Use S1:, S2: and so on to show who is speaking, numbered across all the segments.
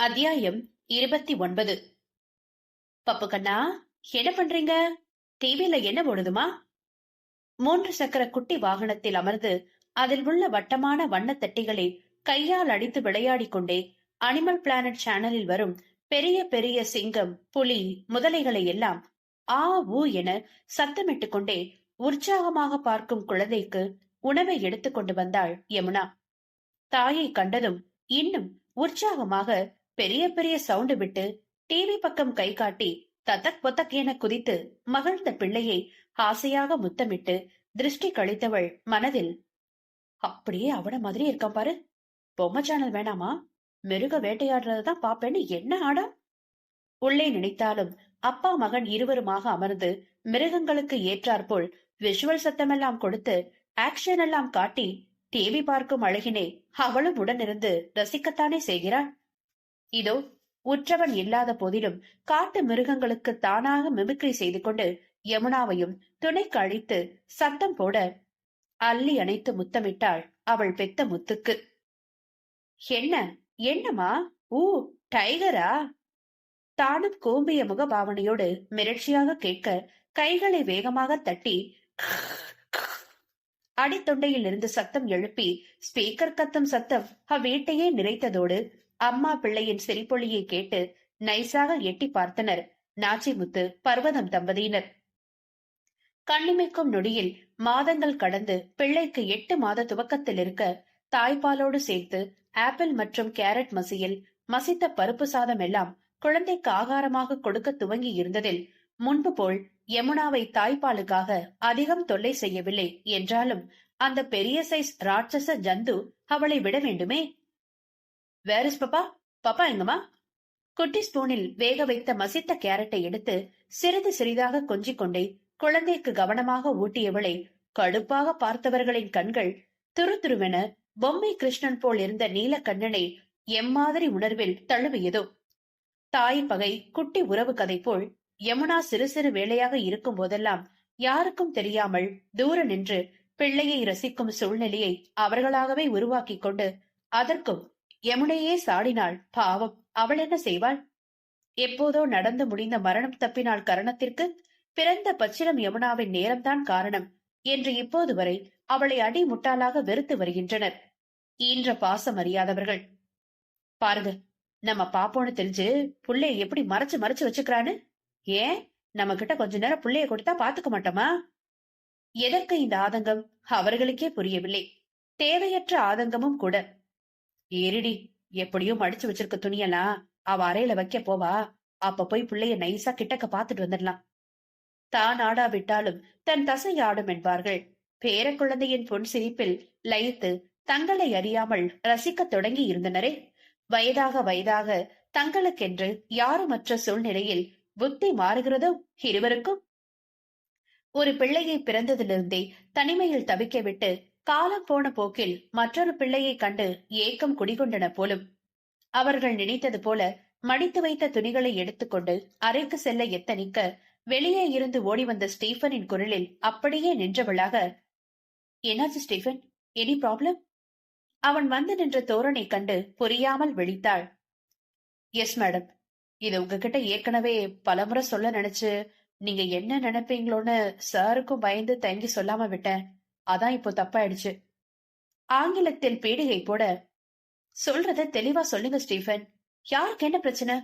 S1: அத்தியாயம் இருபத்தி ஒன்பது. பப்பு கண்ணா என்ன பண்றீங்க? டிவில என்ன ஓடுதுமா மூன்று சக்கர குட்டி வாகனத்தில் அமர்ந்து அதில் உள்ள வட்டமான வண்ணத்தட்டிகளை கையால் அடித்து விளையாடிக் கொண்டே அனிமல் பிளானட் சேனலில் வரும் பெரிய பெரிய சிங்கம் புலி முதலைகளை எல்லாம் ஆ ஊ என சத்தமிட்டுக் கொண்டே உற்சாகமாக பார்க்கும் குழந்தைக்கு உணவை எடுத்துக்கொண்டு வந்தாள் யமுனா. தாயை கண்டதும் இன்னும் உற்சாகமாக பெரிய பெரிய சவுண்டு விட்டு டிவி பக்கம் கை காட்டி தத்தக் பொத்தக் என குதித்து மகிழ்ந்த பிள்ளையை ஆசையாக முத்தமிட்டு திருஷ்டி கழித்தவள் மனதில் அப்படியே அவன மாதிரி இருக்கான் பாரு. பொம்மை சேனல் வேணாமா? மிருக வேட்டையாடுறதுதான் பாப்பேன்னு என்ன ஆடம் உள்ளே நினைத்தாலும் அப்பா மகன் இருவருமாக அமர்ந்து மிருகங்களுக்கு ஏற்றாற்போல் விஷுவல் சத்தமெல்லாம் கொடுத்து ஆக்ஷன் எல்லாம் காட்டி டிவி பார்க்கும் அழகினை அவளும் உடனிருந்து ரசிக்கத்தானே செய்கிறாள். இதோ உற்றவன் இல்லாத போதிலும் காட்டு மிருகங்களுக்கு தானாக மிமிக்ரி செய்து கொண்டு யமுனாவையும் துணைக்கு அழித்து சத்தம் போட அள்ளி அணைத்து முத்தமிட்டாள் அவள் பெத்த முத்துக்கு. என்ன என்னமா ஊ டைகரா? தானும் கூம்பிய முகபாவனையோடு மிரட்சியாக கேட்க கைகளை வேகமாக தட்டி அடித்தொண்டையில் இருந்து சத்தம் எழுப்பி ஸ்பீக்கர் கத்தும் சத்தம் அவ்வீட்டையே நிறைத்ததோடு அம்மா பிள்ளையின் சிரிப்பொழியை கேட்டு நைசாக எட்டி பார்த்தனர். நாச்சிமுத்து பர்வதம் தம்பதியினர். கண்ணிமைக்கும் நொடியில் மாதங்கள் கடந்து பிள்ளைக்கு எட்டு மாத துவக்கத்தில் இருக்க தாய்ப்பாலோடு சேர்த்து ஆப்பிள் மற்றும் கேரட் மசியில் மசித்த பருப்பு சாதம் எல்லாம் குழந்தைக்கு ஆகாரமாக கொடுக்க துவங்கி இருந்ததில் முன்பு போல் யமுனாவை தாய்ப்பாலுக்காக அதிகம் தொல்லை செய்யவில்லை என்றாலும் அந்த பெரிய சைஸ் ராட்சச ஜந்து அவளை விட வேண்டுமே? வேரிஸ் பாப்பா பாப்பா எங்கம்மா? குட்டி ஸ்பூனில் வேக வைத்த மசித்த கேரட்டை எடுத்து சிறிது சிறிதாக கொஞ்சிக் கொண்டே குழந்தைக்கு கவனமாக ஊட்டியவளை கடுப்பாக பார்த்தவர்களின் கண்கள் துரு துருவென பொம்மை கிருஷ்ணன் போல் இருந்த நீல கண்ணனை எம்மாதிரி உணர்வில் தழுவியதோ. தாய் பகை குட்டி உறவு கதை போல் யமுனா சிறு சிறு வேலையாக இருக்கும் போதெல்லாம் யாருக்கும் தெரியாமல் தூர நின்று பிள்ளையை ரசிக்கும் சூழ்நிலையை அவர்களாகவே உருவாக்கிக் கொண்டு அதற்கும் யமுனையே சாடினாள். பாவம். அவள் என்ன செய்வாள்? எப்போதோ நடந்து முடிந்த மரணம் தப்பினாள் கரணத்திற்கு பிறந்த பச்சிலம் யமுனாவின் நேரம்தான் காரணம் என்று இப்போது வரை அவளை அடி முட்டாளாக வெறுத்து வருகின்றனர். ஈன்ற பாசம் அறியாதவர்கள். பாருங்க நம்ம பாப்போன்னு தெரிஞ்சு புள்ளைய எப்படி மறைச்சு மறைச்சு வச்சுக்கிறான்னு? ஏன்? நம்ம கிட்ட கொஞ்ச நேரம் புள்ளைய கொடுத்தா பாத்துக்க மாட்டோமா? எதற்கு இந்த ஆதங்கம்? அவர்களுக்கே புரியவில்லை. தேவையற்ற ஆதங்கமும் கூட. ஏறிடி எப்படியும் மடிச்சு வச்சிருக்க துணியெல்லாம் அவ அறையில வைக்க போவா. அப்ப போய் பிள்ளைய நைஸா கிட்டக்க பாத்துட்டு வந்துடலாம். தான் ஆடாவிட்டாலும் தன் தசை ஆடும் என்பார்கள். பேர குழந்தையின் பொன் சிரிப்பில் லயித்து தங்களை அறியாமல் ரசிக்கத் தொடங்கி இருந்தனரே. வயதாக வயதாக தங்களுக்கென்று யாருமற்ற சூழ்நிலையில் புத்தி மாறுகிறதோ இருவருக்கும்? ஒரு பிள்ளையை பிறந்ததிலிருந்தே தனிமையில் தவிக்க விட்டு காலம் போன போக்கில் மற்றொரு பிள்ளையை கண்டு ஏக்கம் குடிகொண்டன போலும். அவர்கள் நினைத்தது போல மடித்து வைத்த துணிகளை எடுத்துக்கொண்டு அறைக்கு செல்ல எத்தனிக்க வெளியே இருந்து ஓடி வந்த ஸ்டீஃபனின் குரலில் அப்படியே நின்றவளாக என்னாச்சு ஸ்டீஃபன்? Any problem? அவன் வந்து நின்ற தோரணை கண்டு புரியாமல் விழித்தாள். Yes madam. இது உங்ககிட்ட ஏற்கனவே பலமுறை சொல்ல நினைச்சு நீங்க என்ன நினைப்பீங்களோன்னு சாருக்கும் பயந்து தயங்கி சொல்லாம விட்டேன். அதான் இப்போ தப்பாயிடுச்சு. ஆங்கிலத்தில் பீடிகை போட சொல்றத தெளிவா சொல்லுங்க ஸ்டீஃபன். யாருக்கு என்ன பிரச்சனை?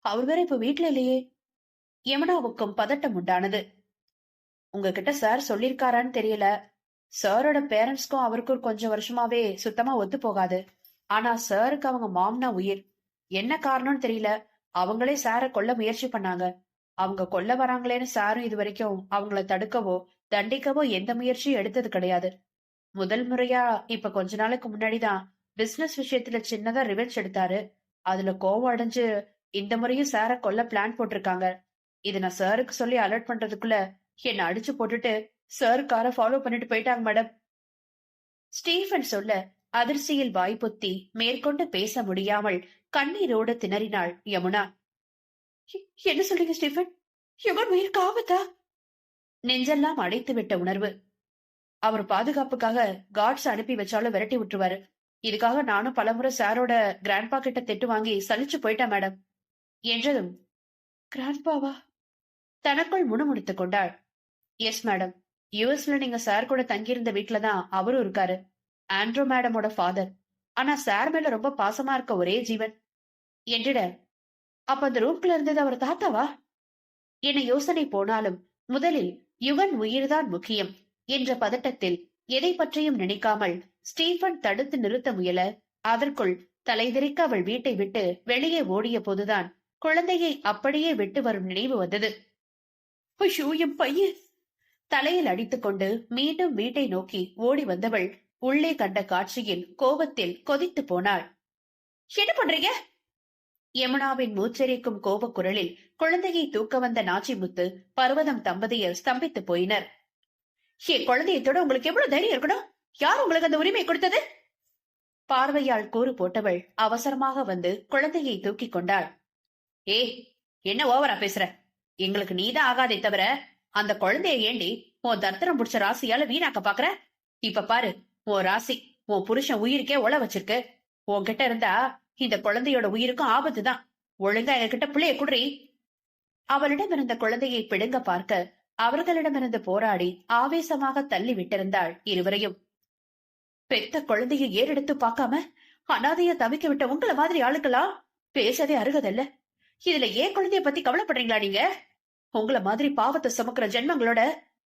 S1: அவர் வேற இப்ப வீட்டுல இல்லையே. யமுனாவுக்கும் பதட்டம் உண்டானது. உங்ககிட்ட சார் சொல்லிருக்காரான்னு தெரியல. சாரோட பேரண்ட்ஸ்க்கும் அவருக்கும் கொஞ்சம் வருஷமாவே சுத்தமா ஒத்து போகாது. ஆனா சாருக்கு அவங்க மாம்னா உயிர். என்ன காரணம்னு தெரியல. அவங்களே சார கொல்ல முயற்சி பண்ணாங்க. அவங்க கொல்ல வராங்களேன்னு சாரும் இது வரைக்கும் அவங்கள தடுக்கவோ தண்டிக்கவோ எந்த முயற்சியும் எடுத்தது கிடையாது. முதல் முறையா இப்ப கொஞ்ச நாளைக்கு முன்னாடிதான் பிசினஸ் விஷயத்துல சின்னதா ரிவெஞ்ச் எடுத்தாரு. அதுல கோவம் அடைஞ்சு இந்த முறையும் சார கொல்ல பிளான் போட்டிருக்காங்க. இது நான் சாருக்கு சொல்லி அலர்ட் பண்றதுக்குள்ள என்ன அடிச்சு போட்டுட்டு சார் காரை ஃபாலோ பண்ணிட்டு போயிட்டாங்க மேடம் ஸ்டீஃபன் சொல்ல அதிர்ச்சியில் வாய்ப்புத்தி மேற்கொண்டு பேச முடியாமல் கண்ணீரோடு திணறினாள் யமுனா. என்ன சொல்றீங்க ஸ்டீஃபன்? எவன் உயிருக்கு ஆபத்தா நெஞ்செல்லாம் அடைத்து விட்ட உணர்வு. அவர் பாதுகாப்புக்காக காட்ஸ் அனுப்பி வச்சாலும் விரட்டி விட்டுருவாரு. இதுக்காக நானும் பலமுறை சாரோட கிராண்ட்பா கிட்ட திட்டு வாங்கி சலிச்சு போயிட்டேன் மேடம் என்றதும் கிராண்ட்பாவா தனக்குள் முணுமுணுத்துக் கொண்டாள். எஸ் மேடம் யூஎஸ்ல நீங்க சார் கூட தங்கியிருந்த வீட்ல தான் அவரும் இருக்காரு. ஆண்ட்ரூ மேடமோட ஃபாதர் ஆனா சார் மேல ரொம்ப பாசமா இருக்க ஒரே ஜீவன். என்றிட அப்ப அந்த ரூம்ல இருந்தது அவர் தாத்தாவா? என யோசனை போனாலும் முதலில் யுவன் உயிர்தான் முக்கியம் என்ற பதட்டத்தில் எதை பற்றியும் நினைக்காமல் ஸ்டீஃபன் தடுத்து நிறுத்த முயல அதற்குள் தலைதெறிக்க அவள் வீட்டை விட்டு வெளியே ஓடிய போதுதான் குழந்தையை அப்படியே விட்டு வரும் நினைவு வந்தது. என் பையன். தலையில் அடித்துக்கொண்டு மீண்டும் வீட்டை நோக்கி ஓடி வந்தவள் உள்ளே கண்ட காட்சியில் கோபத்தில் கொதித்து போனாள். என்ன பண்றீங்க? யமுனாவின் மூச்சரிக்கும் கோபக்குரலில் குழந்தையை தூக்க வந்த நாச்சிமுத்து பர்வதம் தம்பதியர் ஸ்தம்பித்து போயினர். ஏ குழந்தையத்தோட உங்களுக்கு எவ்வளவு தைரியம் இருக்கணும்? யார் உங்களுக்கு அந்த உரிமை கொடுத்தது? பார்வையால் கூறு போட்டவள் அவசரமாக வந்து குழந்தையை தூக்கி கொண்டாள். ஏ என்ன ஓவரா பேசுற? எங்களுக்கு நீதான் ஆகாதே தவிர அந்த குழந்தைய ஏண்டி உன் தர்த்தனம் புடிச்ச ராசியால வீணாக்க பாக்குற? இப்ப பாரு உன் ராசி உன் புருஷன் உயிருக்கே உழ வச்சிருக்கு. உன்கிட்ட இருந்தா இந்த குழந்தையோட உயிருக்கும் ஆபத்து தான் ஒழுங்கா எங்ககிட்ட பிள்ளைய குடுறி. அவளிடம் இருந்த குழந்தையை பிடுங்க பார்க்க அவர்களிடமிருந்து போராடி ஆவேசமாக தள்ளி விட்டிருந்தாள் இருவரையும். பெத்த குழந்தையை ஏறெடுத்து பார்க்காம அனாதைய தவிக்க விட்ட உங்களை மாதிரி ஆளுக்கலாம் பேசவே அருகதல்ல. இதுல ஏன் குழந்தைய பத்தி கவலைப்படுறீங்களா நீங்க? உங்கள மாதிரி பாவத்தை சுமக்கிற ஜென்மங்களோட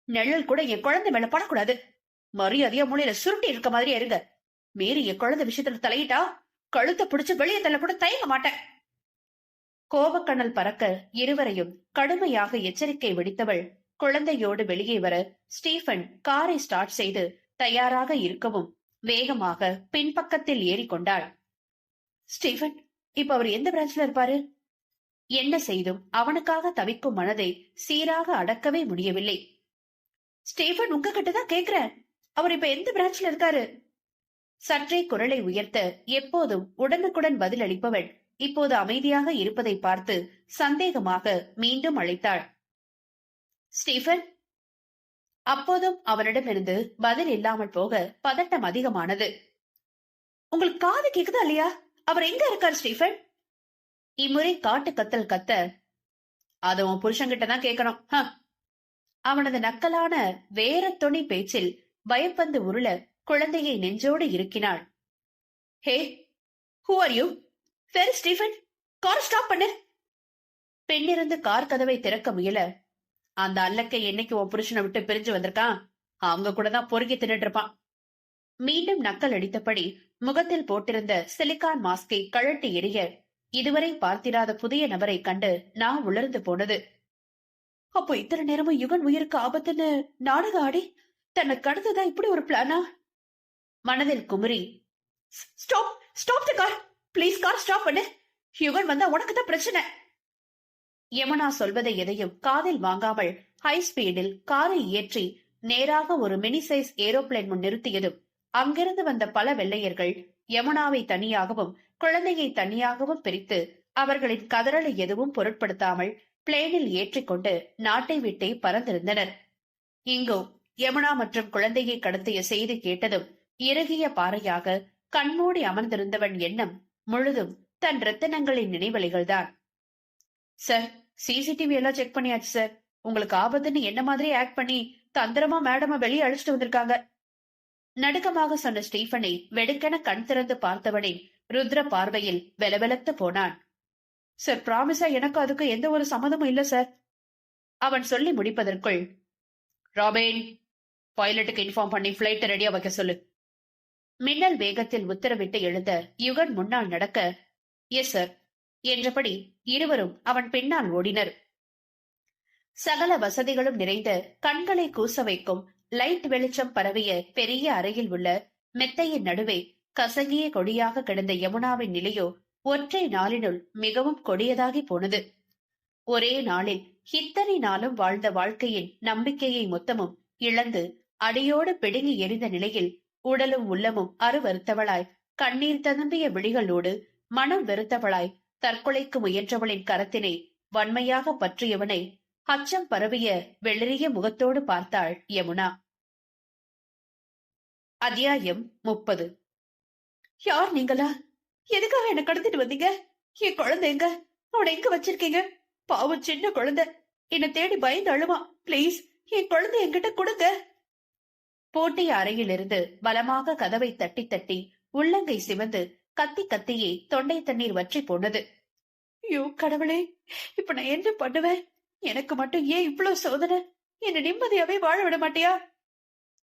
S1: நிழல் கூட என் குழந்தை மேல படக்கூடாது. மரியாதையா மூலையில சுருட்டி இருக்க மாதிரியே இருங்க. மீறி என் குழந்தை விஷயத்துல தலையிட்டா கழுத்தை பிடிச்சு வெளியே தள்ள கூட தயங்க மாட்டேன். கோபக்கணல் பறக்க இருவரையும் கடுமையாக எச்சரிக்கை விடுத்தவள் குழந்தையோடு வெளியே வர ஸ்டீஃபன் காரை ஸ்டார்ட் செய்து தயாராக இருக்கவும் வேகமாக பின்பக்கத்தில் ஏறிக்கொண்டாள் ஸ்டீஃபன் இப்ப அவர் எந்த பிரான்ச்ல இருப்பாரு? என்ன செய்தும் அவனுக்காக தவிக்கும் மனதை சீராக அடக்கவே முடியவில்லை. ஸ்டீஃபன் உங்ககிட்ட தான் கேக்குறேன். அவர் இப்ப எந்த பிரான்ச்ல இருக்காரு? சற்றே குரலை உயர்த்த எப்போதும் உடனுக்குடன் பதில் அளிப்பவள் இப்போது அமைதியாக இருப்பதை பார்த்து சந்தேகமாக மீண்டும் அழைத்தாள். ஸ்டீஃபன்? அப்போதும் அவனிடமிருந்து பதில் இல்லாமல் போக பதட்டம் அதிகமானது. உங்களுக்கு காது கேக்குதா இல்லையா? அவர் எங்க இருக்கார் ஸ்டீஃபன்? இம்முறை காட்டு கத்தல் கத்த அத உன் புருஷன்கிட்ட தான் கேட்கணும் அவனது நக்கலான வேற துணி பேச்சில் பயப்பந்து உருள குழந்தையை நெஞ்சோடு இருக்கினாள் hey who are you where Stephen car stop பண்ணு. பெண்ணிருந்து கார் கதவை திறக்க முயல. அந்த அல்லக்கை என்னைக்கு உன் புருஷனை விட்டு பிரிஞ்சு வந்திருக்கான்? அவங்க கூட தான் பொறுக்கி தின்னுட்டு இருப்பான். மீண்டும் நக்கல் அடித்தபடி முகத்தில் போட்டிருந்த சிலிக்கான் மாஸ்கை கழட்டி எறிய இதுவரை பார்த்திராத புதிய நபரை கண்டு நான் உலர்ந்து போனது. அப்போ இத்தனை நேரமும் யுகன் உயிருக்கு ஆபத்துன்னு நாடகம் ஆடி? தன்னை கடந்துதான் இப்படி ஒரு பிளானா மனதில் குமுறி stop stop the car please car stop பண்ணு. யுகன் வந்தா உனக்கு தான் பிரச்சனை. யமுனா சொல்வதை எதையும் காதில் வாங்காமல் ஹை ஸ்பீடில் காரை ஏற்றி நேராக ஒரு மினி சைஸ் ஏரோப்ளேன் முன் நிறுத்தியதும் அங்கிருந்து வந்த பல வெள்ளையர்கள் யமுனாவை தனியாகவும் குழந்தையை தனியாகவும் பிரித்து அவர்களின் கதறலை எதுவும் பொருட்படுத்தாமல் பிளேனில் ஏற்றிக்கொண்டு நாட்டை விட்டே பறந்திருந்தனர். இங்கோ யமுனா மற்றும் குழந்தையை கடத்திய செய்தி கேட்டதும் இறுகிய பாறையாக கண்மூடி அமர்ந்திருந்தவன் எண்ணம் முழுதும் தன் ரத்தனங்களின் நினைவலைகள்தான் சார் சிசிடிவி எல்லாம் செக் பண்ணியாச்சு சார் உங்களுக்கு ஆபத்துன்னு என்ன மாதிரி ஆக்ட் பண்ணி தந்திரமா மேடம வெளியே அழைச்சிட்டு வந்திருக்காங்க? நடுக்கமாக சொன்ன ஸ்டீஃபனை வெடுக்கென கண் திறந்து பார்த்தவனே ருத்ர பார்வையில் வெலவெலத்து போனான். சார் பிராமிஸா எனக்கு அதுக்கு எந்த ஒரு சம்மதமும் இல்ல சார் அவன் சொல்லி முடிப்பதற்குள் ராபின் பைலட்டுக்கு இன்ஃபார்ம் பண்ணி பிளைட்டை ரெடியா வைக்க சொல்லு. மின்னல் வேகத்தில் உத்தரவிட்டு எழுந்த யுகன் முன்னால் நடக்க. எஸ் சார் என்றபடி இருவரும் அவன் பின்னால் ஓடினர். சகல வசதிகளும் நிறைந்த கண்களை கூச வைக்கும் லைட் வெளிச்சம் பரவிய பெரிய அறையில் உள்ள மெத்தையின் நடுவே கசங்கிய கொடியாக கிடந்த யமுனாவின் நிலையோ ஒற்றை நாளினுள் மிகவும் கொடியதாகி போனது. ஒரே நாளில் இத்தனை நாளும் வாழ்ந்த வாழ்க்கையின் நம்பிக்கையை மொத்தமும் இழந்து அடியோடு பிடுங்கி எரிந்த நிலையில் உடலும் உள்ளமும் அருவருத்தவளாய். கண்ணீர் ததும்பிய விழிகளோடு மனம் வெறுத்தவளாய். தற்கொலைக்கு முயன்றவளின் கரத்தினை வன்மையாக பற்றியவனை அச்சம் பரவிய வெளிரிய முகத்தோடு பார்த்தாள் யமுனா. அத்தியாயம் முப்பது. யார் நீங்களா? எதுக்காக என்ன கடத்திட்டு வந்தீங்க? என் குழந்தை எங்க? அவனை எங்க வச்சிருக்கீங்க? பாவம் சின்ன குழந்தை. என்ன தேடி பயந்து அழுவான் பிளீஸ் என் குழந்தை என்கிட்ட கொடுங்க. போட்டி அறையிலிருந்து பலமாக கதவை தட்டி தட்டி உள்ளங்கை சிவந்து கத்தி கத்தியே தொண்டை தண்ணீர் வற்றி போனது. ஐயோ கடவுளே இப்ப நான் என்ன பண்ணுவேன்? எனக்கு மட்டும் ஏன் இவ்வளவு சோதனை? என்ன நிம்மதியாவே வாழ விட மாட்டியா?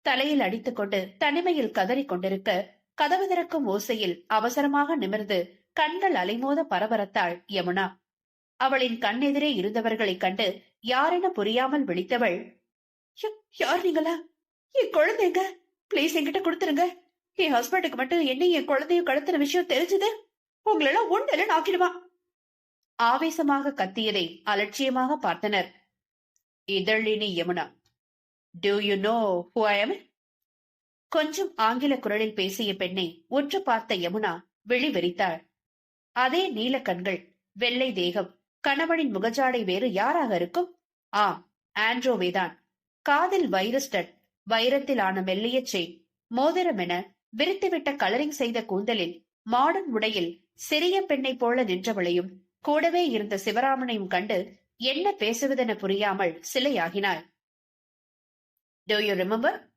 S1: தலையில் அடித்துக்கொண்டு தனிமையில் கதறிக் கொண்டிருக்க கதவு திறக்கும் ஓசையில் அவசரமாக நிமிர்ந்து கண்கள் அலைமோத பரபரத்தாள் யமுனா. அவளின் கண்ணெதிரே இருந்தவர்களைக் கண்டு யாரென புரியாமல் விழித்தவள் யார் நீங்களா? என் குழந்தைங்க ப்ளீஸ் என்கிட்ட கொடுத்துருங்க. என் ஹஸ்பண்டுக்கு மட்டும் என்ன என் குழந்தையும் கடத்தின விஷயம் தெரிஞ்சது. உங்களெல்லாம் ஒண்ணு ஆக்கிடுவான் ஆவேசமாக கத்தியதை அலட்சியமாக பார்த்தனர். Idhazhini Yamuna. Do you know who I கொஞ்சம் ஆங்கில குரலில் பேசிய பெண்ணை உற்று பார்த்த யமுனா வெளி வெறித்தாள் அதே நீல கண்கள் வெள்ளை தேகம் கணவனின் முகஜாடை வேறு யாராக இருக்கும்? ஆம் ஆண்ட்ரோவேதான். காதில் வைரஸ்டட் வைரத்தில் ஆன மெல்லிய செயின் மோதிரம் என விரித்துவிட்ட கலரிங் செய்த கூந்தலில் மாடர்ன் உடையில் சிறிய பெண்ணை போல நின்றவளையும் கூடவே இருந்த சிவராமனையும் கண்டு என்ன பேசுவதென புரியாமல் சிலையாகினாள். Do you remember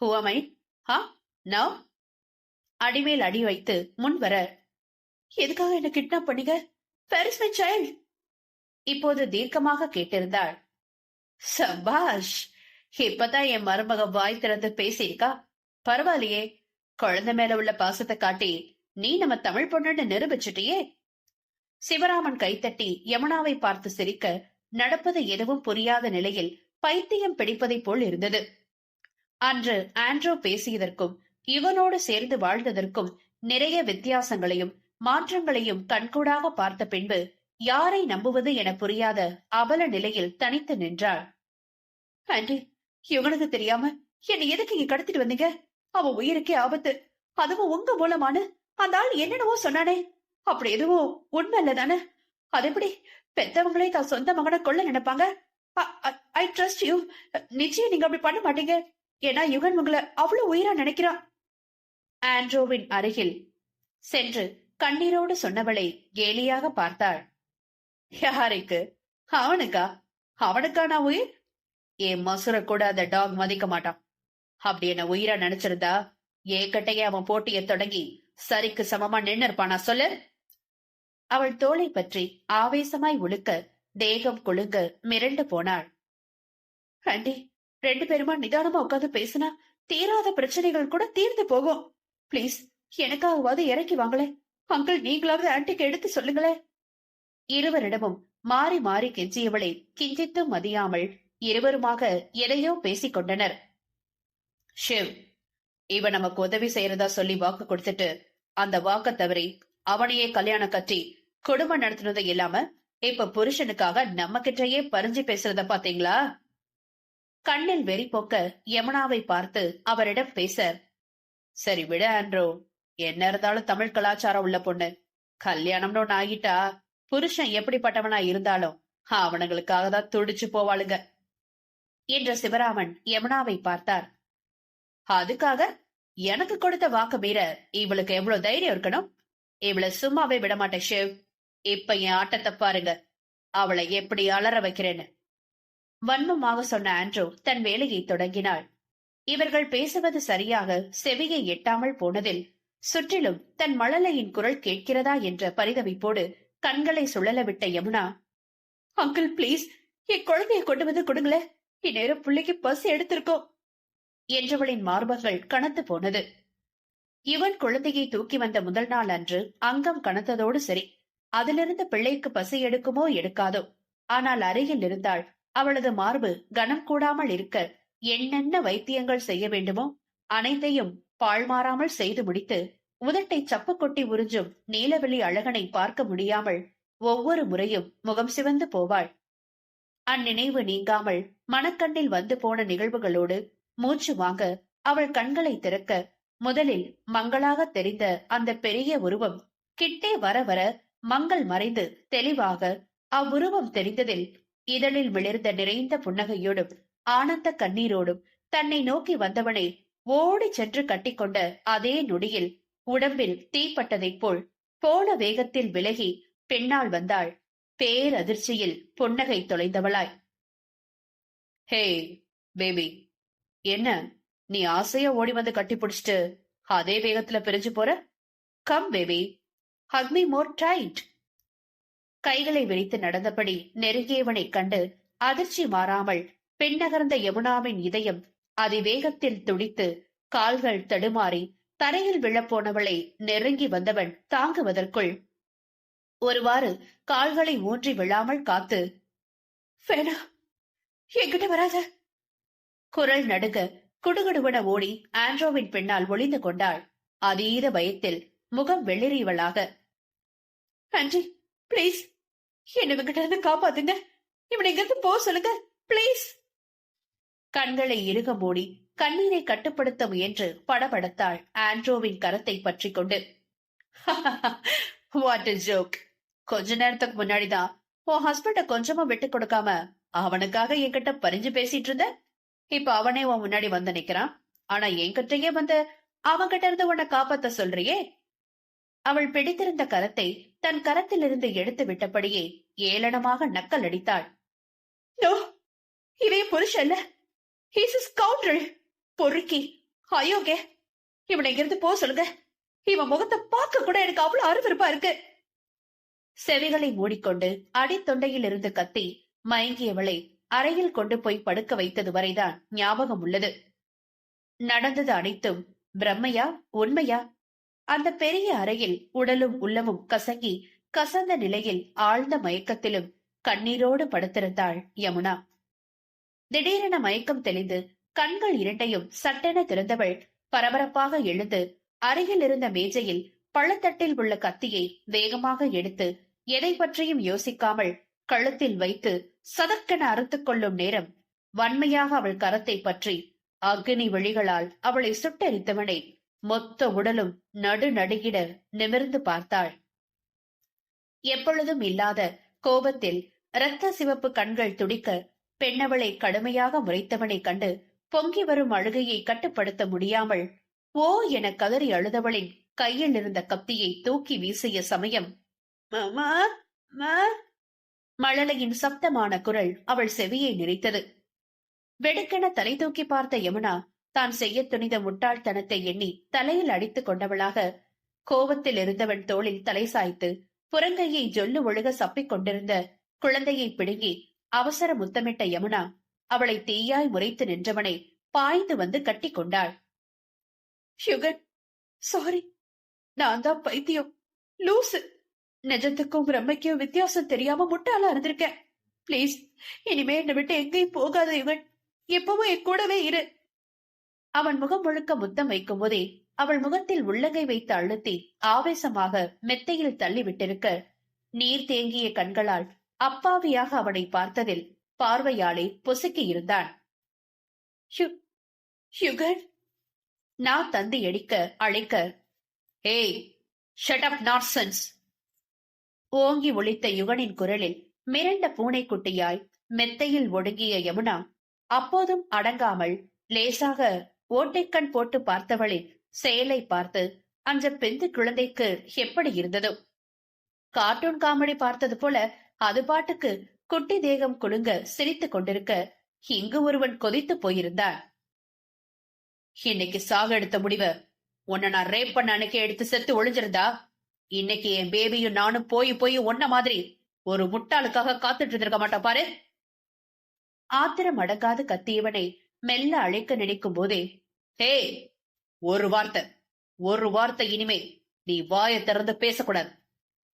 S1: who am I ha I? அடிமேல் அடி வைத்து முன் வர எதுக்காக என்ன கிட்னாப் பண்ணீங்க? Where மை சைல்ட் இப்போது தீர்க்கமாக கேட்டிருந்தாள். சபாஷ்! இப்பதான் என் மருமக வாய் திறந்து பேசியிருக்கா. பரவாயில்லையே குழந்தை மேல உள்ள பாசத்தை காட்டி நீ நம்ம தமிழ் பொண்ணுன்னு நிரூபிச்சிட்டியே. சிவராமன் கைத்தட்டி யமுனாவை பார்த்து சிரிக்க நடப்பது எதுவும் புரியாத நிலையில் பைத்தியம் பிடிப்பதைப் போல் இருந்தது. அன்று ஆண்ட்ரோ பேசியதற்கும் இவனோடு சேர்ந்து வாழ்ந்ததற்கும் நிறைய வித்தியாசங்களையும் மாற்றங்களையும் கண்கூடாக பார்த்த பின்பு யாரை நம்புவது என புரியாத அபல நிலையில் தனித்து நின்றாள். ஆண்டி இவனுக்கு தெரியாம என்னை எதுக்கு இங்க கடத்திட்டு வந்தீங்க? அவன் உயிருக்கே ஆபத்து. அதுவும் உங்க மூலமான அந்த ஆள் என்னென்னவோ சொன்னானே. அப்படி எதுவும் உண்மை இல்லதானே? அது எப்படி பெத்தவங்களே தான் சொந்த மகனை கொள்ள நினைப்பாங்க? ஐ ட்ரஸ்ட் யூ நிச்சயம் நீங்க அப்படி பண்ண மாட்டீங்க. ஏன்னா யுகன் உங்களை அவ்வளவு உயிரா நினைக்கிறான் ஆண்ட்ரோவின் அருகில் சென்று கண்ணீரோடு சொன்னவளை கேலியாக பார்த்தாள். யாருக்கு? அவனுக்கா? அவனுக்கா நான் உயிர்? என் மசுர கூட அந்த டாக் மதிக்க மாட்டான். அப்படி என்ன உயிரா நினைச்சிருந்தா ஏக்கட்டையே அவன் போட்டியை தொடங்கி சரிக்கு சமமா நின்னு இருப்பானா சொல்லு. அவள் தோளை பற்றி ஆவேசமாய் உழுக்க தேகம் குலுங்க மிரண்டு போனாள். ஆண்டி ரெண்டு பேருமா நிதானமா உட்கார்ந்து பேசினா தீராத பிரச்சனைகள் கூட தீர்ந்து போகும். பிளீஸ் எனக்காகவாது இறக்கி வாங்களே. அங்கிள் நீங்களாவது ஆன்டிக்கு எடுத்து சொல்லுங்களே. இருவரிடமும் மாறி மாறி கெஞ்சியவளை கிஞ்சித்தும் மதியாமல் இருவருமாக எதையோ பேசிக் கொண்டனர். ஷிவ் இவன் நமக்கு உதவி செய்யறதா சொல்லி வாக்கு கொடுத்துட்டு அந்த வாக்க தவறி அவனையே கல்யாணம் கட்டி குடும்பம் நடத்துனது இல்லாம இப்ப புருஷனுக்காக நம்ம கிட்டயே பறிஞ்சு பேசுறத பாத்தீங்களா? கண்ணில் வெறி போக்க யமுனாவை பார்த்து அவரிடம் பேச சரி விட ஆண்ட்ரோ என்ன இருந்தாலும் தமிழ் கலாச்சாரம் உள்ள பொண்ணு. கல்யாணம்னு ஒண்ணு ஆகிட்டா புருஷன் எப்படிப்பட்டவனா இருந்தாலும் அவனுங்களுக்காக தான் துடிச்சு போவாளுங்க. என்ற சிவராமன் யமுனாவை பார்த்தார். அதுக்காக எனக்கு கொடுத்த வாக்கு மீற இவளுக்கு எவ்வளவு தைரியம் இருக்கணும்? இவளை சும்மாவே விட மாட்டேன் ஷிவ் இப்ப என் ஆட்டத்தை பாருங்க. அவளை எப்படி அலற வைக்கிறேன்னு. வன்மமாக சொன்ன ஆண்ட்ரூ தன் வேலையை தொடங்கினாள். இவர்கள் பேசுவது சரியாக செவியை எட்டாமல் போனதில் சுற்றிலும் தன் மழலையின் குரல் கேட்கிறதா என்ற பரிதவிப்போடு கண்களை சுழல விட்ட யமுனா அங்கிள் ப்ளீஸ் என் குழந்தைய கொண்டு வந்து கொடுங்களே இந்நேரம் பிள்ளைக்கு பசி எடுத்திருக்கோம் என்றவளின் மார்பங்கள் கனத்து போனது. இவன் குழந்தையை தூக்கி வந்த முதல் நாள் அன்று அங்கம் கனத்ததோடு சரி அதிலிருந்து பிள்ளைக்கு பசி எடுக்குமோ எடுக்காதோ ஆனால் அருகில் இருந்தால் அவளது மார்பு கனம் கூடாமல் இருக்க என்னென்ன வைத்தியங்கள் செய்ய வேண்டுமோ அனைத்தையும் பால் மாறாமல் செய்து முடித்து உதட்டை சப்பு கொட்டி உறிஞ்சும் நீலவெளி அழகனை பார்க்க முடியாமல் ஒவ்வொரு முறையும் முகம் சிவந்து போவாள். அந்நினைவு நீங்காமல் மனக்கண்ணில் வந்து போன நிகழ்வுகளோடு மூச்சு வாங்க அவள் கண்களை திறக்க முதலில் மங்களாக தெரிந்த அந்த பெரிய உருவம் கிட்டே வர வர மங்கள் மறைந்து தெளிவாக அவ்வுருவம் தெரிந்ததில் இதழில் விளிர்ந்த நிறைந்த புன்னகையோடும் ஆனந்த கண்ணீரோடும் தன்னை நோக்கி வந்தவனை ஓடி சென்று கட்டிக்கொண்ட அதே நொடியில் உடம்பில் தீப்பட்டதைப் போல் போன வேகத்தில் விலகி பின்னால் வந்தாள். பேரதிர்ச்சியில் புன்னகை தொலைந்தவளாய். ஹே பேபி என்ன? நீ ஆசையா ஓடி வந்து கட்டி பிடிச்சிட்டு அதே வேகத்துல பிரிஞ்சு போற? Come baby. Hug me more tight கைகளை விரித்து நடந்தபடி நெருங்கியவனை கண்டு அதிர்ச்சி மாறாமல் பின்னகர்ந்த யமுனாவின் இதயம் அதிவேகத்தில் துடித்து கால்கள் தடுமாறி தரையில் விழப்போனவளை நெருங்கி வந்தவன் தாங்குவதற்குள் ஒருவாறு கால்களை ஊன்றி விழாமல் காத்து வேணா என்கிட்ட வராத. குரல் நடுங்க குடுகுடுவன ஓடி ஆண்ட்ரோவின் பின்னால் ஒளிந்து கொண்டாள். அதீத பயத்தில் முகம் வெளிறியவளாக நன்றி ப்ளீஸ் என்ன இவங்கிட்ட இருந்து காப்பாத்துங்க. இவனை இங்கிருந்து போ சொல்லுங்க ப்ளீஸ். கண்களை இறுக மூடி கண்ணீரை கட்டுப்படுத்த முயன்று படபடத்தாள் ஆண்ட்ரோவின் கரத்தை பற்றி கொண்டு வாட் இஸ் ஜோக். கொஞ்ச நேரத்துக்கு முன்னாடிதான் உன் ஹஸ்பண்ட கொஞ்சமா விட்டு கொடுக்காம அவனுக்காக என்கிட்ட பறிஞ்சு பேசிட்டு இருந்த? இப்ப அவனே உன் முன்னாடி வந்து நிக்கிறான். ஆனா என்கிட்டயே வந்து அவன்கிட்ட இருந்து உன்னை காப்பாத்த சொல்றியே? அவள் பிடித்திருந்த கரத்தை தன் கரத்திலிருந்து எடுத்து விட்டபடியே ஏளனமாக நக்கல் அடித்தாள். நோ இவே புருஷல்ல ஹீஸ் இஸ் கவுண்டர் பொறுக்கி அயோகே இவனை இங்கிருந்து போ சொல்லுங்க. இவன் முகத்தை பார்க்க கூட எனக்கு அவ்வளவு அருவருப்பா இருக்கு. செவிகளை மூடிக்கொண்டு அடித்தொண்டையில் இருந்து கத்தி மயங்கியவளை அறையில் கொண்டு போய் படுக்க வைத்தது வரைதான் ஞாபகம் உள்ளது. நடந்தது அனைத்தும் பிரம்மையா உண்மையா? அந்த பெரிய அறையில் உடலும் உள்ளமும் கசங்கி கசந்த நிலையில் ஆழ்ந்த மயக்கத்திலும் கண்ணீரோடு படுத்திருந்தாள் யமுனா. திடீரென மயக்கம் தெளிந்து கண்கள் இரண்டையும் சட்டென திறந்தவள் பரபரப்பாக எழுந்து அருகில் இருந்த மேஜையில் பழத்தட்டில் உள்ள கத்தியை வேகமாக எடுத்து எதை பற்றியும் யோசிக்காமல் கழுத்தில் வைத்து சதக்கென அறுத்துக் கொள்ளும் நேரம் வன்மையாக அவள் கரத்தை பற்றி அக்னி விழிகளால் அவளை சுட்டெரித்தவனை. மொத்த உடலும் நடு நடுகிட நிமிர்ந்து பார்த்தாள். எப்பொழுதும் இல்லாத கோபத்தில் இரத்த சிவப்பு கண்கள் துடிக்க பெண்ணவளை கடுமையாக முறைத்தவனை கண்டு பொங்கி வரும் அழுகையை கட்டுப்படுத்த முடியாமல் ஓ என கதறி அழுதவளின் கையில் இருந்த கத்தியை தூக்கி வீசிய சமயம் மழலையின் சப்தமான குரல் அவள் செவியை நிறைத்தது. வெடுக்கென தலை தூக்கி பார்த்த யமுனா தான் செய்ய துணிந்த முட்டாள்தனத்தை எண்ணி தலையில் அடித்துக் கொண்டவளாக கோபத்தில் இருந்தவன் தோளில் தலை சாய்த்து புறங்கையை ஜொல்லு ஒழுக சப்பிக் கொண்டிருந்த குழந்தையை பிடுங்கி அவசர முத்தமிட்ட யமுனா அவளை தீயாய் முறைத்து நின்றவனை பாய்ந்து வந்து கட்டி கொண்டாள். யுகன் சாரி நான் தான் பைத்தியம். லூசு. நிஜத்துக்கும் பிரம்மைக்கும் வித்தியாசம் தெரியாம முட்டாளா இருந்திருக்கேன். ப்ளீஸ் இனிமே என்னை விட்டு எங்கேயும் போகாத இவன். எப்பவும் என் கூடவே இரு. அவன் முகம் முழுக்க முத்தம் வைக்கும் போதே அவள் முகத்தில் உள்ளங்கை வைத்து அழுத்தி ஆவேசமாக மெத்தையில் தள்ளி விட்டிருக்க நீர் தேங்கிய கண்களால் அப்பாவியாக அவனை பார்த்ததில் பார்வையாளே பொசுக்கி இருந்தான். நான் தந்தி அடிக்க அழைக்க ஏய் ஷட் அப் நாட்சன்ஸ் ஓங்கி ஒளித்த யுகனின் குரலில் மிரண்ட பூனைக்குட்டியாய் மெத்தையில் ஒடுங்கிய யமுனா அப்போதும் அடங்காமல் லேசாக ஓட்டைக்கண் போட்டு பார்த்தவளின் செயலை பார்த்து அந்த பெந்து குழந்தைக்கு எப்படி இருந்ததோ? கார்ட்டூன் காமெடி பார்த்தது போல அது பாட்டுக்கு குட்டி தேகம் குலுங்க சிரித்துக் கொண்டிருக்க இங்கு ஒருவன் கொதித்து போயிருந்தான். இன்னைக்கு சாக எடுத்த முடிவு. உன்னை நான் ரேப் பண்ண அன்னைக்கு எடுத்து செத்து ஒளிஞ்சிருந்தா இன்னைக்கு என் பேபியும் நானும் போய் போய் ஒன்ன மாதிரி ஒரு முட்டாளுக்காக காத்துட்டு இருந்திருக்க மாட்டோம் பாரு. ஆத்திரம் அடங்காது கத்தியவனை மெல்ல அழைக்க நினைக்கும் போதே ஹே ஒரு வார்த்தை ஒரு வார்த்தை இனிமே நீ வாயை திறந்து பேசக்கூடாது.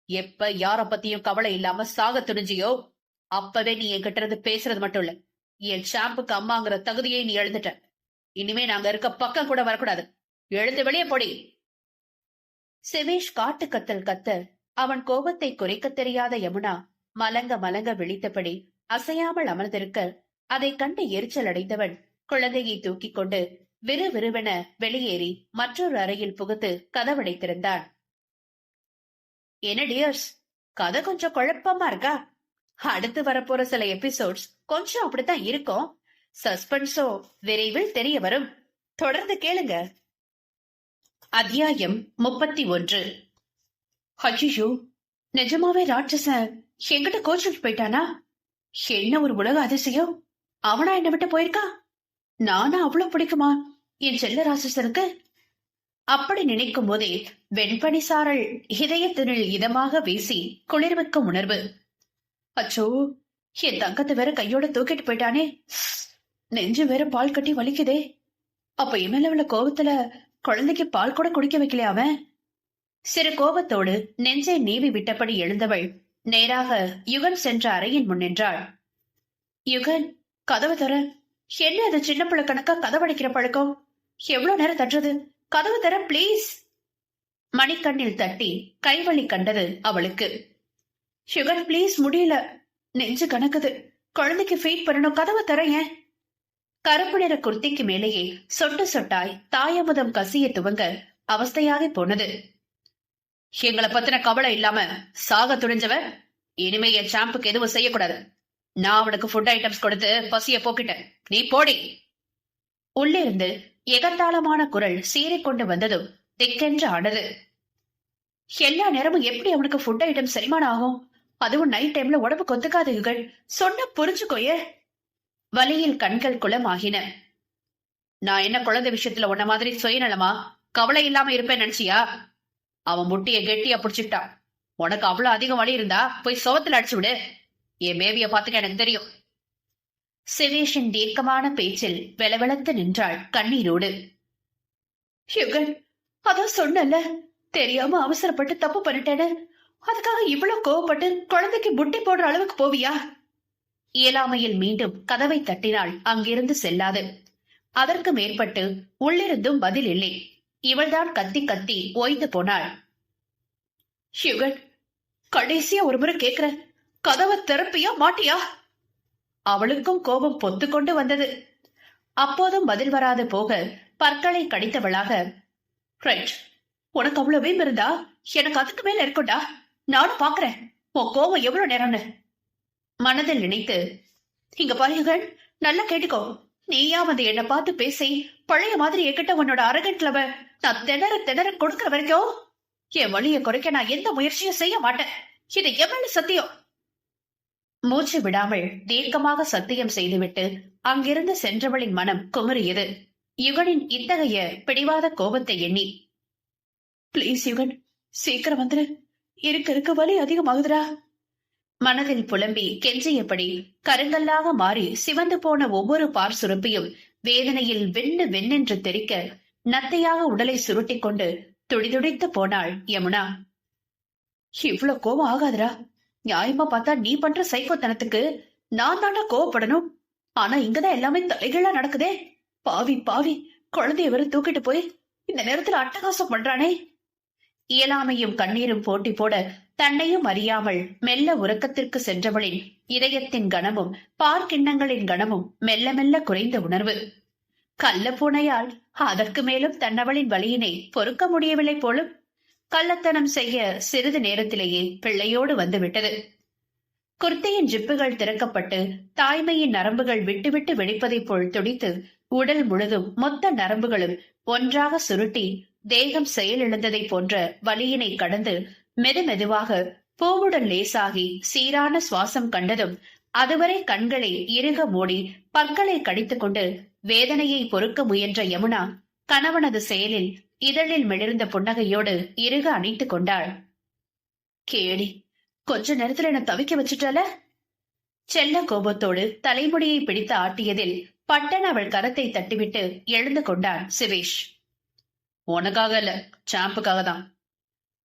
S1: எப்ப யார பத்தியும் கவலை இல்லாம சாக துணிஞ்சியோ அப்பவே நீ என்கிட்ட இருந்து பேசுறது மட்டும் இல்ல. என் ஷாம்புக்கு அம்மாங்கிற தகுதியை நீ எழுந்துட்ட இனிமே நாங்க இருக்க பக்கம் கூட வரக்கூடாது. எழுந்து வெளியே போடி. சிவேஷ் காட்டு கத்தல் கத்த அவன் கோபத்தை குறைக்க தெரியாத யமுனா மலங்க மலங்க விழித்தபடி அசையாமல் அமர்ந்திருக்க அதை கண்டு எரிச்சல் அடைந்தவன் குழந்தையை தூக்கிக் கொண்டு விறுவிறுவென வெளியேறி மற்றொரு அறையில் புகுத்து கதவடைத்திருந்தான். என்ன டியர்ஸ் கதை கொஞ்சம் குழப்பமா இருக்கா? அடுத்து வரப்போற சில எபிசோட்ஸ் கொஞ்சம் அப்படித்தான் இருக்கும். சஸ்பென்ஸோ விரைவில் தெரிய வரும். தொடர்ந்து கேளுங்க. அத்தியாயம் முப்பத்தி ஒன்று. ஐயோ நிஜமாவே ராட்சச என்கிட்ட கோச்சிட்டு போயிட்டானா? என்ன ஒரு உலக அதிசயம்? அவனா என்ன விட்டு போயிருக்கா? நானா அவ்வளவு பிடிக்குமா என் செல்ல ராட்சசனுக்கு? அப்படி நினைக்கும் போதே வெண்பனி சாரல் இதயத்தினில் இதமாக வீசி குளிர்விக்கும் உணர்வு. அச்சோ என் தங்கத்தை வேற கையோட தூக்கிட்டு போயிட்டானே. நெஞ்சு வேற பால் கட்டி வலிக்குதே. அப்ப இமேல உள்ள கோபத்துல குழந்தைக்கு பால் கூட குடிக்க வைக்கலையா அவன்? சிறு கோபத்தோடு நெஞ்சை நீவி விட்டபடி எழுந்தவள் நேராக யுகன் சென்ற அறையின் முன் நின்றாள். யுகன் கதவு தர என்ன அது சின்ன பிள்ளை கணக்கா கதவடைக்கிற பழக்கம்? எவ்வளவு நேரம் தட்டுறது? கதவு தர ப்ளீஸ். மணிக்கண்ணில் தட்டி கைவழி கண்டது அவளுக்கு. யுகன் ப்ளீஸ் முடியல. நெஞ்சு கணக்குது குழந்தைக்கு ஃபீட் பண்ணணும். கதவை தர ஏன்? கருப்பு நிற குர்த்திக்கு மேலேயே சொட்டு சொட்டாய் தாயமுதம் கசிய துவங்க அவஸ்தையாக போனது. எங்களை பத்தின கவலை இல்லாம சாக துணிஞ்சவ இனிமே என் சாம்புக்கு எதுவும் செய்யக்கூடாது. நான் அவனுக்கு ஃபுட் ஐட்டம்ஸ் கொடுத்து பசிய போக்கிட்டேன். நீ போடி. உள்ளிருந்து எகத்தாளமான குரல் சீறிக்கொண்டு வந்ததும் திக்கென்று ஆனது. எல்லா நேரமும் எப்படி அவனுக்கு ஃபுட் ஐட்டம் செரிமானம் ஆகும்? அதுவும் நைட் டைம்ல உடம்பு கொத்துக்காதுகள் சொன்ன புரிஞ்சுக்கோயே. வலியில் கண்கள் குளமாகின. நான் என்ன குழந்தை விஷயத்துல உன்ன மாதிரி சுயநலமா கவலை இல்லாம இருப்பேன் நினைச்சியா? அவன் முட்டிய கெட்டியா புடிச்சுக்கிட்டான். உனக்கு அவ்வளவு அதிகம் வலி இருந்தா போய் சோத்துல அடிச்சு விடு. என் மேவிய பாத்துக்க எனக்கு தெரியும். சிவேஷின் தீர்க்கமான பேச்சில் வெளவெளத்து நின்றாள் கண்ணீரோடு. யுகன் அதான் சொன்னல தெரியாம அவசரப்பட்டு தப்பு பண்ணிட்டேன்னு? அதுக்காக இவ்வளவு கோவப்பட்டு குழந்தைக்கு முட்டி போடுற அளவுக்கு போவியா? இயலாமையில் மீண்டும் கதவை தட்டினாள் அங்கிருந்து செல்லாது. அதற்கு மேற்பட்டு உள்ளிருந்தும் பதில் இல்லை. இவள்தான் கத்தி கத்தி ஓய்ந்து போனாள். யுகன் கடைசியா ஒரு முறை கேக்குற. கதவை திறப்பியா மாட்டியா? அவளுக்கும் கோபம் பொத்துக்கொண்டு வந்தது. அப்போதும் பதில் வராது போக பற்களை கடித்தவளாக ரைட் உனக்கு அவ்வளவு வீம் இருந்தா? எனக்கு அதுக்கு மேல இருக்கும்டா. நானும் பாக்குறேன். உன் கோபம் எவ்வளவு நேரம்னு? மனதில் நினைத்து இங்க பாருங்கள் நல்லா கேட்டுக்கோ. நீயா வந்து என்ன பார்த்து பேசி பழைய மாதிரி என்கிட்ட உன்னோட அரகன்ட்லவ நான் திணற திணற கொடுக்கிற வரைக்கும் என் வழியை குறைக்க நான் எந்த முயற்சியும் செய்ய மாட்டேன். இது எவ்வளவு சத்தியம்? மூச்சு விடாமல் தீர்க்கமாக சத்தியம் செய்துவிட்டு அங்கிருந்து சென்றவளின் மனம் குமுறியது. யுகனின் இத்தகைய பிடிவாத கோபத்தை எண்ணி பிளீஸ் யுகன் சீக்கிரம் வந்துரு. இருக்க இருக்க வலி அதிகமாகுதுடா. மனதில் புலம்பி கெஞ்சியபடி கருங்கல்லாக மாறி சிவந்து போன ஒவ்வொரு பார் சுரப்பியும் வேதனையில் வெண்ணு வெண்ணென்று தெரிக்க நத்தையாக உடலை சுருட்டிக் கொண்டு துடிதுடித்து போனாள் யமுனா. இவ்வளவு கோபம் ஆகாதுடா. நியாயமா பார்த்தா நீ பண்ற சைக்கோத்தனத்துக்கு நான் தாண்டா கோவப்படணும். ஆனா இங்கதான் எல்லாமே தலைகீழா நடக்குதே. பாவி பாவி குழந்தைய வெறும் தூக்கிட்டு போய் இந்த நேரத்துல அட்டகாசம் பண்றானே. இயலாமையும் கண்ணீரும் போட்டி போட தன்னையும் அறியாமல் மெல்ல உறக்கத்திற்கு சென்றவளின் இதயத்தின் கனமும் பார்க்கிண்ணங்களின் கனமும் மெல்ல மெல்ல குறைந்த உணர்வு. கள்ள பூனையால் அதற்கு மேலும் தன்னவளின் வலியினை பொறுக்க முடியவில்லை போலும் கள்ளத்தனம் செய்ய சிறிது நேரத்திலேயே பிள்ளையோடு வந்துவிட்டது. குர்த்தியின் ஜிப்புகள் திறக்கப்பட்டு தாய்மையின் நரம்புகள் விட்டுவிட்டு வெடிப்பதைப் போல் துடித்து உடல் முழுதும் மொத்த நரம்புகளும் ஒன்றாக சுருட்டி தேகம் செயலிழந்ததை போன்ற வலியினை கடந்து மெதுமெதுவாக பூவுடன் லேசாகி சீரான சுவாசம் கண்டதும் அதுவரை கண்களை இறுக மூடி பற்களை கடித்துக்கொண்டு வேதனையை பொறுக்க முயன்ற யமுனா கணவனது செயலில் இதழில் மிளிர்ந்த புன்னகையோடு இறுக அணைத்துக் கொண்டாள். கேடி கொஞ்ச நேரத்துல என்ன தவிக்க வச்சுட்டால? செல்ல கோபத்தோடு தலைமுடியை பிடித்து ஆட்டியதில் பட்டன் அவள் கரத்தை தட்டிவிட்டு எழுந்து கொண்டான் சிவேஷ். உனக்காக இல்ல சாம்புக்காக தான்.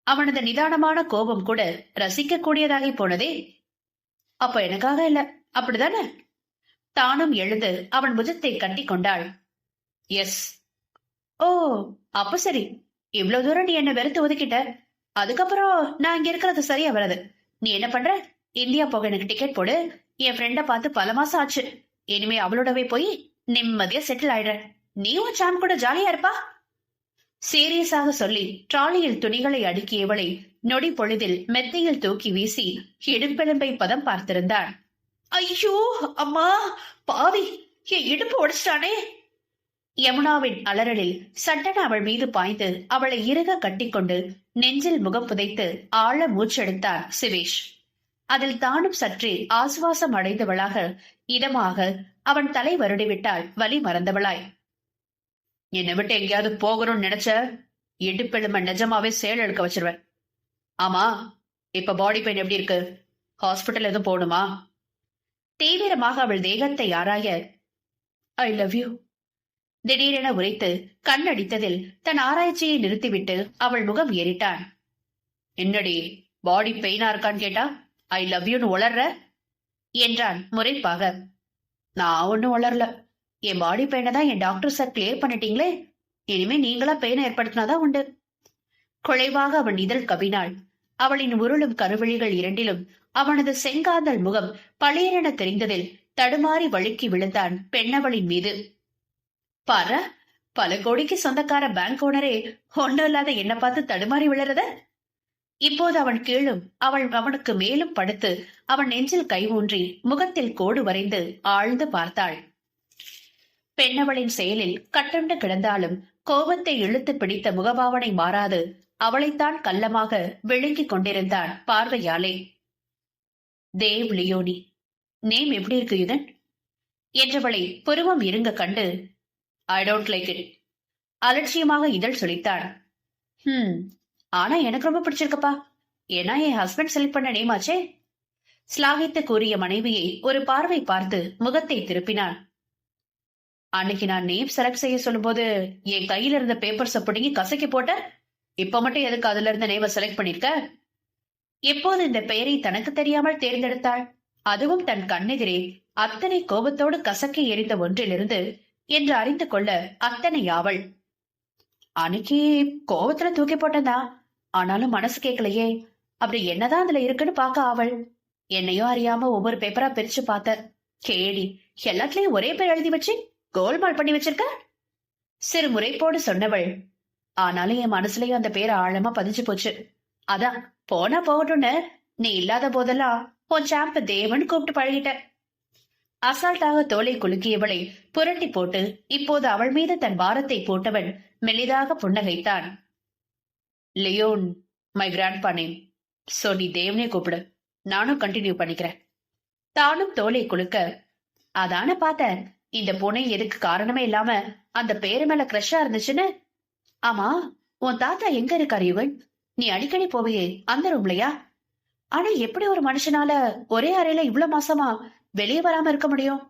S1: அவனது நிதானமான கோபம் கூட ரசிக்க கூடியதாகி போனதே. அப்ப எனக்காக இல்ல. அப்படிதானே? தானும் எழுந்து அவன் புஜத்தை கட்டி கொண்டாள். எஸ். ஓ அப்ப சரி. இவ்வளவு தூரம் நீ என்ன வெறுத்து ஒதுக்கிட்ட. அதுக்கப்புறம் நான் இங்க இருக்கிறது சரியா வராது. நீ என்ன பண்ற? இந்தியா போக எனக்கு டிக்கெட் போடு. என் ஃப்ரெண்ட பார்த்து பல மாசம் ஆச்சு. இனிமே அவளோடவே போய் நிம்மதியா செட்டில் ஆயிடுற நீயும் சாம் கூட ஜாலியா இருப்பா. சீரியஸாக சொல்லி ட்ராலியில் துணிகளை அடுக்கியவளை நொடி பொழுதில் மெத்தையில் தூக்கி வீசி இடுப்பெலும்பை பதம் பார்த்திருந்தான் ஐயோ அம்மா! பாவி! என் இடுப்பு உடைச்சிட்டானே யமுனாவின் அலறலில் சட்டன அவள் மீது பாய்ந்து அவளை இறுக கட்டிக்கொண்டு நெஞ்சில் முகம் புதைத்து ஆழ மூச்செடுத்தார் சிவேஷ். அதில் தானும் சற்றே ஆசுவாசம் அடைந்தவளாக இடமாக அவன் தலை வருடிவிட்டாள் வலி மறந்தவளாய். என்னை விட்டு எங்கேயாவது போகணும்னு நினைச்ச இடுப்பெலும நிஜமாவே சேல் எடுக்க வச்சிருவேன். ஆமா இப்ப பாடி பெயின் எப்படி இருக்கு? ஹாஸ்பிட்டல் எதுவும் போகணுமா? தீவிரமாக அவள் தேகத்தை ஆராய ஐ லவ் யூ திடீரென உரைத்து கண்ணடித்ததில் தன் ஆராய்ச்சியை நிறுத்திவிட்டு அவள் முகம் ஏறிட்டான். என்னடி பாடி பெயினா இருக்கான்னு கேட்டா ஐ லவ் யூன்னு உளர்ற? என்றான் முறைப்பாக. நான் ஒன்னும் உளரல. என் பாடி பெயினை தான் என் டாக்டர் சார் கிளியர் பண்ணிட்டீங்களே? இனிமே நீங்களா பெயினை ஏற்படுத்தினாதான் உண்டு. குறைவாக அவன் இதழ் கவினாள். அவளின் உருளும் கருவழிகள் இரண்டிலும் அவனது செங்காந்தல் முகம் பழையரென தெரிந்ததில் தடுமாறி வழுக்கி விழுந்தான் பெண்ணவளின் மீது. பாரு பல கோடிக்கு சொந்தக்கார பேங்க் ஓனரே ஒன்றும் இல்லாத என்ன பார்த்து தடுமாறி விழறத? இப்போது அவன் கீழும் அவள் அவனுக்கு மேலும் படுத்து அவன் நெஞ்சில் கை ஊன்றி முகத்தில் கோடு வரைந்து ஆழ்ந்து பார்த்தாள். பெண்ணவளின் செயலில் கட்டுண்டு கிடந்தாலும் கோபத்தை இழுத்து பிடித்த முகபாவனை மாறாது அவளைத்தான் கள்ளமாக விழுங்கிக் கொண்டிருந்தான் பார்வையாலே. தேவ் லியோனி நேம் எப்படி இருக்கு யுதன் என்றவளை புருவம் இருங்க கண்டு ஐ டோன்ட் லைக் இட். அலட்சியமாக இதழ் சொல்லித்தான் ஹம் ஆனா எனக்கு ரொம்ப பிடிச்சிருக்கப்பா. ஏன்னா என் ஹஸ்பண்ட் செலக்ட் பண்ண நேமாச்சே ஸ்லாகித்து கூறிய மனைவியை ஒரு பார்வை பார்த்து முகத்தை திருப்பினான். அன்னைக்கு நான் நேம் செலக்ட் செய்ய சொல்லும்போது என் கையில இருந்த பேப்பர்ஸ பிடுங்கி கசக்கி போட்ட? இப்ப மட்டும் எதுக்கு அதுல இருந்த நேம செலக்ட் பண்ணிருக்க? எப்போது இந்த பெயரை தனக்கு தெரியாமல் தேர்ந்தெடுத்தாள்? அதுவும் தன் கண்ணெதிரே அத்தனை கோபத்தோடு கசக்கி எரிந்த ஒன்றிலிருந்து என்று அறிந்து கொள்ள அத்தனை ஆவள் அன்னைக்கு கோபத்துல தூக்கி போட்டதா? ஆனாலும் மனசு கேட்கலையே. அப்படி என்னதான் அதுல இருக்குன்னு பாக்க ஆவள். என்னையும் அறியாம ஒவ்வொரு பேப்பரா பிரிச்சு பார்த்த. கேடி எல்லாத்துலயும் ஒரே பேர் எழுதி வச்சு கோல்மால் பண்ணி வச்சிருக்க? சிறு முறைப்போடு சொன்னவள். ஆனாலும் என் மனசுலயும் அந்த பேர் ஆழமா பதிஞ்சு போச்சு. அதான் போனா போகட்டும்னு. நீ இல்லாத போதெல்லாம் உன் சாம்ப தேவன் கூப்பிட்டு பழகிட்ட. அசால்ட்டாக தோலை குலுக்கியவளை புரட்டி போட்டு இப்போது அவள் மீது தன் பாரத்தை போட்டவன் மெலிதாக புன்னகைத்தான். Leon my grandpa name so நீ தேவனே கூப்பிடு. நானும் கண்டினியூ பண்ணிக்கிறேன். தானும் தோலை குலுக்க. அதான பார்த்தேன். இந்த பொண்ணு எதுக்கு காரணமே இல்லாம அந்த பேரு மேல கிரஷா இருந்துச்சுன்னு? ஆமா உன் தாத்தா எங்க இருக்காரு யுவன்? நீ அடிக்கடி போவியே அந்த ரூம்லயா ஆனா எப்படி ஒரு மனுஷனால ஒரே அறையில இவ்வளவு மாசமா வெளியே வராம இருக்க முடியும்?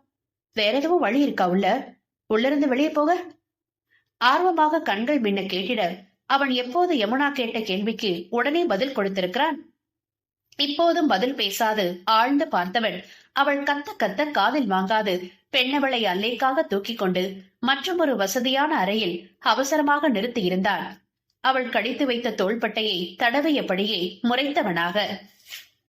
S1: வேற எதுவும் வழி இருக்கா உள்ள? உள்ள இருந்து வெளியே போக? ஆர்வமாக கண்கள் மின்ன கேட்டிட அவன் எப்போது யமுனா கேட்ட கேள்விக்கு உடனே பதில் கொடுத்திருக்கிறான். இப்போதும் பதில் பேசாது ஆழ்ந்து பார்த்தவன் அவள் கத்த கத்த காதில் வாங்காது. பெண்ணவளை அல்லைக்காக தூக்கிக் கொண்டு மற்றொரு வசதியான அறையில் அவசரமாக நிறுத்தியிருந்தான். அவள் கடித்து வைத்த தோள்பட்டையை தடவியபடியே முறைத்தவனாக